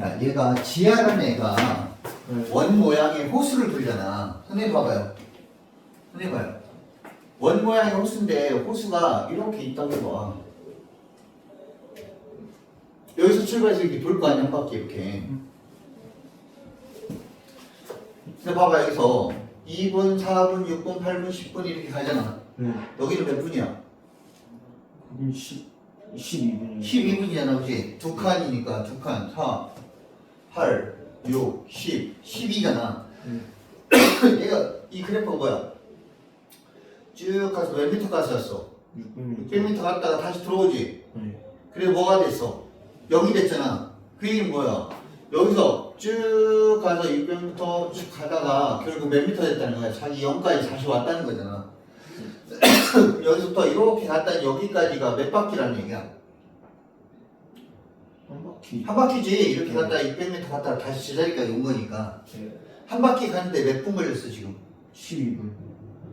야, 얘가 지하라는 애가 네. 원 모양의 호수를 돌잖아. 선생님 봐봐요. 선생님 봐요. 원 모양의 호수인데 호수가 이렇게 있다고 봐. 여기서 출발해서 이렇게 돌 거 아니야, 한 바퀴 이렇게. 근데 봐봐, 여기서 2분, 4분, 6분, 8분, 10분 이렇게 가잖아. 네. 여기는 몇 분이야? 그럼 10, 12분이 12분이잖아, 그지? 두 칸이니까 두 칸, 4, 8, 6, 10, 12잖아. 얘가 이 그래프가 뭐야? 쭉 가서 몇 미터 갔었어? 600m 600m 갔다가 다시 들어오지? 네. 그래 뭐가 됐어? 0이 됐잖아. 그 얘기는 뭐야? 여기서 쭉 가서 600m 쭉 가다가 결국 몇 미터 됐다는 거야? 자기 0까지 다시 왔다는 거잖아. 여기서부터 이렇게 갔다 여기까지가 몇 바퀴라는 얘기야? 한 바퀴 한 바퀴지 이렇게 갔다 600m 갔다가 다시 제자리까지 온 거니까 네. 한 바퀴 가는데 몇 분 걸렸어 지금? 12분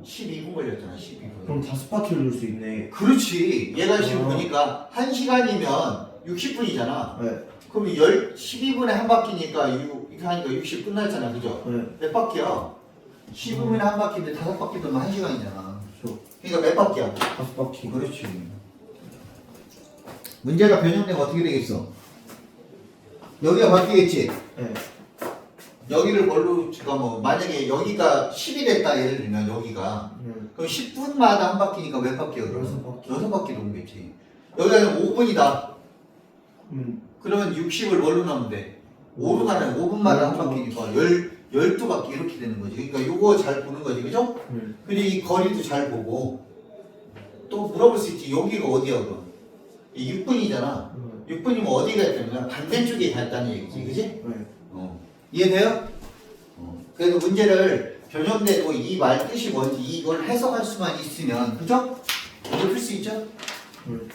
12분 걸렸잖아 12분 그럼 다섯 바퀴를 돌수 있네 그렇지 얘가 지금 어. 보니까 1시간이면 60분이잖아 네. 그럼 10, 12분에 한 바퀴니까 6, 이렇게 하니까 60 끝났잖아 그죠? 네. 몇 바퀴야? 15분에 한 바퀴인데 다섯 바퀴 돌면 1시간이잖아 그렇죠 그러니까 몇 바퀴야? 다섯 바퀴 그렇지 문제가 변형되면 어떻게 되겠어? 여기가 바뀌겠지? 네. 여기를 뭘로 제가 뭐 만약에 여기가 10이 됐다 예를 들면 여기가 네. 그럼 10분마다 한 바퀴니까 몇 바퀴야 그러면? 여섯 바퀴. 여섯 바퀴 도는겠지 여기가 5분이다 음. 그러면 60을 뭘로 넣으면 돼? 5로 가는 5분마다 한 바퀴니까 열, 12바퀴 이렇게 되는 거지 그러니까 요거 잘 보는 거지 그죠? 네. 그리고 이 거리도 잘 보고 또 물어볼 수 있지 여기가 어디야 그럼 이 6분이잖아 네. 6분이면 어디가 있다는 거야? 반대쪽에 갔다는 얘기지 그지? 네. 어. 이해돼요? 어. 그래서 문제를 변형되고 이 말 뜻이 뭔지 이걸 해석할 수만 있으면 그죠? 이걸 풀수 있죠? 네. 음,